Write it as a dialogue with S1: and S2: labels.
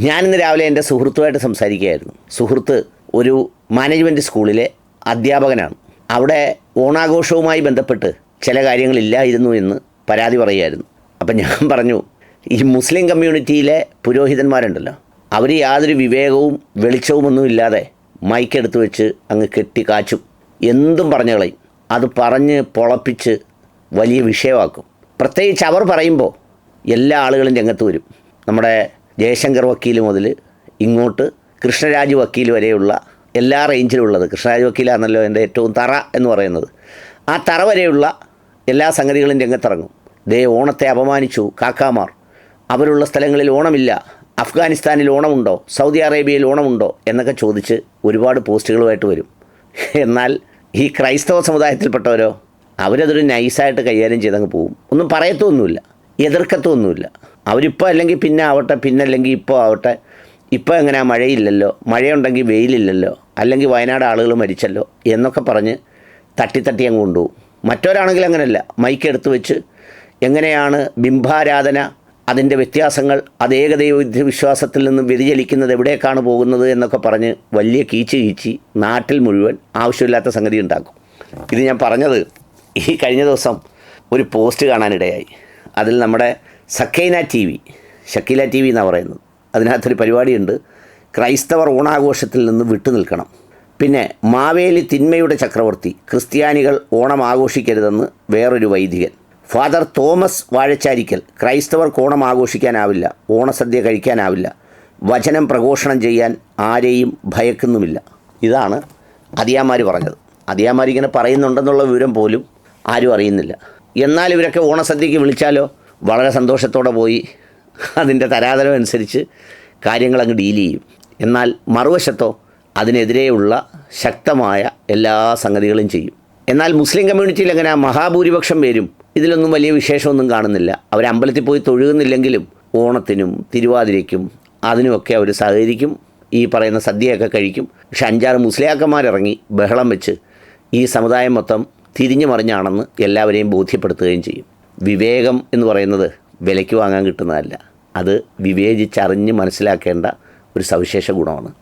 S1: ഞാനിന്ന് രാവിലെ എന്റെ സുഹൃത്തുമായിട്ട് സംസാരിക്കുകയായിരുന്നു. സുഹൃത്ത് ഒരു മാനേജ്മെന്റ് സ്കൂളിലെ അധ്യാപകനാണ്. അവിടെ ഓണാഘോഷവുമായി ബന്ധപ്പെട്ട് ചില കാര്യങ്ങളില്ലായിരുന്നു എന്ന് പരാതി പറയുമായിരുന്നു അപ്പം ഞാൻ പറഞ്ഞു ഈ മുസ്ലിം കമ്മ്യൂണിറ്റിയിലെ പുരോഹിതന്മാരുണ്ടല്ലോ അവർ യാതൊരു വിവേകവും വെളിച്ചവും ഒന്നും ഇല്ലാതെ മൈക്കെടുത്ത് വെച്ച് അങ്ങ് കെട്ടി കാച്ചും എന്തും പറഞ്ഞു കളയും. അത് പറഞ്ഞ് പൊളപ്പിച്ച് വലിയ വിഷയമാക്കും. പ്രത്യേകിച്ച് അവർ പറയുമ്പോൾ എല്ലാ ആളുകളും രംഗത്ത് വരും. നമ്മുടെ ജയശങ്കർ വക്കീൽ മുതൽ ഇങ്ങോട്ട് കൃഷ്ണരാജ് വക്കീൽ വരെയുള്ള എല്ലാ റേഞ്ചിലുള്ളത്. കൃഷ്ണരാജ് വക്കീലാണല്ലോ എന്റെ ഏറ്റവും തറ എന്ന് പറയുന്നത്. ആ തറ വരെയുള്ള എല്ലാ സംഗതികളും രംഗത്തിറങ്ങും. ദേ ഓണത്തെ അപമാനിച്ചു കാക്കാമാർ. അവരുള്ള സ്ഥലങ്ങളിൽ ഓണമില്ല. അഫ്ഗാനിസ്ഥാനിൽ ഓണമുണ്ടോ? സൗദി അറേബ്യയിൽ ഓണമുണ്ടോ? എന്നൊക്കെ ചോദിച്ച് ഒരുപാട് പോസ്റ്റുകളുമായിട്ട് വരും. എന്നാൽ ഈ ക്രൈസ്തവ സമുദായത്തിൽപ്പെട്ടവരോ? അവരതൊരു നൈസായിട്ട് കൈകാര്യം ചെയ്തങ്ങ് പോവും. ഒന്നും പറയത്തൊന്നുമില്ല. എതിർക്കത്തൊന്നുമില്ല. അവരിപ്പോൾ അല്ലെങ്കിൽ പിന്നെ ആവട്ടെ പിന്നെ അല്ലെങ്കിൽ ഇപ്പോൾ ആവട്ടെ ഇപ്പോൾ എങ്ങനെ മഴയില്ലല്ലോ മഴയുണ്ടെങ്കിൽ വെയിലില്ലല്ലോ അല്ലെങ്കിൽ വയനാട് ആളുകൾ മരിച്ചല്ലോ എന്നൊക്കെ പറഞ്ഞ് തട്ടി തട്ടി അങ്ങ് കൊണ്ടുപോകും. മറ്റൊരാണെങ്കിൽ അങ്ങനെയല്ല മൈക്ക് എടുത്തു വെച്ച് എങ്ങനെയാണ് ബിംബാരാധന അതിന്റെ വ്യത്യാസങ്ങൾ അത് ഏകദൈവ വിശ്വാസത്തിൽ നിന്ന് വ്യതിചലിക്കുന്നത് എവിടേക്കാണ് പോകുന്നത് എന്നൊക്കെ പറഞ്ഞ് വലിയ കീച്ച് കീച്ചി നാട്ടിൽ മുഴുവൻ ആവശ്യമില്ലാത്ത സംഗതി ഉണ്ടാക്കും. ഇത് ഞാൻ പറഞ്ഞത് ഈ കഴിഞ്ഞ ദിവസം ഒരു പോസ്റ്റ് കാണാനിടയായി. അതിൽ നമ്മുടെ Sakkaina T V Shakeela T V എന്നാണ് പറയുന്നത്. അതിനകത്തൊരു പരിപാടിയുണ്ട്. ക്രൈസ്തവർ ഓണാഘോഷത്തിൽ നിന്ന് വിട്ടു നിൽക്കണം. പിന്നെ മാവേലി തിന്മയുടെ ചക്രവർത്തി ക്രിസ്ത്യാനികൾ ഓണം ആഘോഷിക്കരുതെന്ന് വേറൊരു വൈദികൻ. ഫാദർ തോമസ് വാഴച്ചാരിക്കൽ ക്രൈസ്തവർക്ക് ഓണം ആഘോഷിക്കാനാവില്ല ഓണസദ്യ കഴിക്കാനാവില്ല വചനം പ്രഘോഷണം ചെയ്യാൻ ആരെയും ഭയക്കുന്നുമില്ല. ഇതാണ് അതിയാമാർ പറഞ്ഞത്. അതിയാമാരിങ്ങനെ പറയുന്നുണ്ടെന്നുള്ള വിവരം പോലും ആരും അറിയുന്നില്ല. എന്നാൽ ഇവരൊക്കെ ഓണസദ്യക്ക് വിളിച്ചാലോ? വളരെ സന്തോഷത്തോടെ പോയി. അതിന്റെ തരാതരം അനുസരിച്ച് കാര്യങ്ങൾ അങ്ങ് ഡീൽ ചെയ്യും. എന്നാൽ മറുവശത്തോ അതിനെതിരെയുള്ള ശക്തമായ എല്ലാ സംഗതികളും ചെയ്യും. എന്നാൽ മുസ്ലിം കമ്മ്യൂണിറ്റിയിൽ എങ്ങനെ മഹാഭൂരിപക്ഷം പേരും ഇതിലൊന്നും വലിയ വിശേഷമൊന്നും കാണുന്നില്ല. അവർ അമ്പലത്തിൽ പോയി തൊഴുകുന്നില്ലെങ്കിലും ഓണത്തിനും തിരുവാതിരയ്ക്കും അതിനുമൊക്കെ അവർ സഹകരിക്കും. ഈ പറയുന്ന സദ്യയൊക്കെ കഴിക്കും. പക്ഷെ അഞ്ചാറ് മുസ്ലിയാക്കന്മാരിറങ്ങി ബഹളം വെച്ച് ഈ സമുദായം മൊത്തം തിരിഞ്ഞു മറിഞ്ഞാണെന്ന് എല്ലാവരെയും ബോധ്യപ്പെടുത്തുകയും ചെയ്യും. വിവേകം എന്ന് പറയുന്നത് വിലയ്ക്ക് വാങ്ങാൻ കിട്ടുന്നതല്ല. അത് വിവേചിച്ചറിഞ്ഞ് മനസ്സിലാക്കേണ്ട ഒരു സവിശേഷ ഗുണമാണ്.